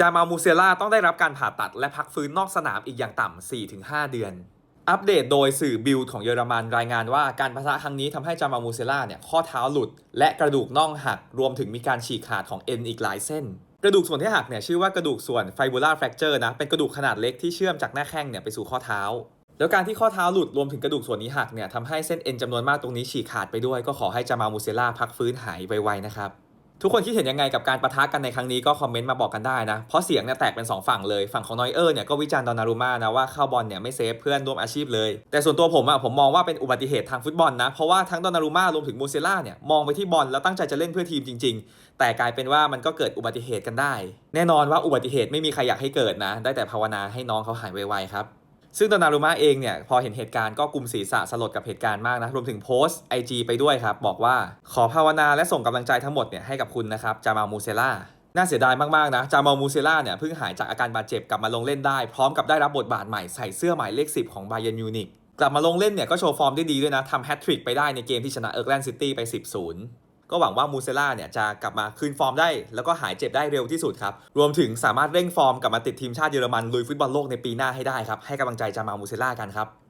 จามามูเซล่าต้องได้รับการผ่าตัดและพักฟื้นนอกสนามอีกอย่างต่ำ 4-5 เดือน อัปเดตโดยสื่อบิลของเยอรมันรายงานว่าการปะทะครั้งนี้ทำให้จามามูเซล่าเนี่ยข้อเท้าหลุด และกระดูกน่องหักรวมถึงมีการฉีกขาดของเอ็นอีกหลายเส้น กระดูกส่วนที่หักเนี่ยชื่อว่ากระดูกส่วนไฟบูล่าแฟกเจอร์นะเป็นกระดูกขนาดเล็กที่เชื่อมจากหน้าแข้งเนี่ยไปสู่ข้อเท้า แล้วการที่ข้อเท้าหลุดรวมถึงกระดูกส่วนนี้หักเนี่ยทำให้เส้นเอ็นจำนวนมากตรงนี้ฉีกขาดไปด้วย ก็ขอให้จามามูเซล่าพักฟื้นหายไวๆนะครับ ทุกคนคิดเห็นยังไงกับการประทะกันในครั้งนี้ก็คอมเมนต์มาบอกกันได้นะ เพราะเสียงเนี่ยแตกเป็น 2 ฝั่งเลย ฝั่งของนอยเออร์เนี่ยก็วิจารณ์ดอนนารุม่านะว่าเข้าบอลเนี่ยไม่เซฟเพื่อนร่วมอาชีพเลย แต่ส่วนตัวผมอะผมมองว่าเป็นอุบัติเหตุทางฟุตบอลนะ เพราะว่าทั้งดอนนารุม่ารวมถึงมูเซล่าเนี่ยมองไปที่บอลแล้วตั้งใจจะเล่นเพื่อทีมจริง ๆ แต่กลายเป็นว่ามันก็เกิดอุบัติเหตุกันได้ แน่นอนว่าอุบัติเหตุไม่มีใครอยากให้เกิดนะ ได้แต่ภาวนาให้น้องเขาหายไวๆครับ ซึ่งดอนนารุม่าเองเนี่ยพอเห็นเหตุการณ์ก็กลุ่มศีรษะสลดกับเหตุการณ์มากนะ รวมถึงโพสต์ IG ไปด้วยครับ บอกว่าขอภาวนาและส่งกำลังใจทั้งหมดเนี่ยให้กับคุณนะครับจามามูเซล่าน่าเสียดายมาก ๆ นะ จามามูเซล่าเนี่ยเพิ่งหายจากอาการบาดเจ็บกลับมาลงเล่นได้ พร้อมกับได้รับบทบาทใหม่ใส่เสื้อหมายเลข 10 ของบาเย r n มิวนิกกลับมาลงเล่นเนี่ยก็โชว์ฟอร์มได้ดีด้วยนะทำแฮตทริกไปได้ในเกมที่ชนะเอิร์กแลนด์ซิตี้ไป 10-0 ก็หวังว่ามูเซล่าเนี่ยจะกลับมาคืนฟอร์มได้ แล้วก็หายเจ็บได้เร็วที่สุดครับ รวมถึงสามารถเร่งฟอร์มกลับมาติดทีมชาติเยอรมันลุยฟุตบอลโลกในปีหน้าให้ได้ครับ ให้กำลังใจจามามูเซล่ากันครับ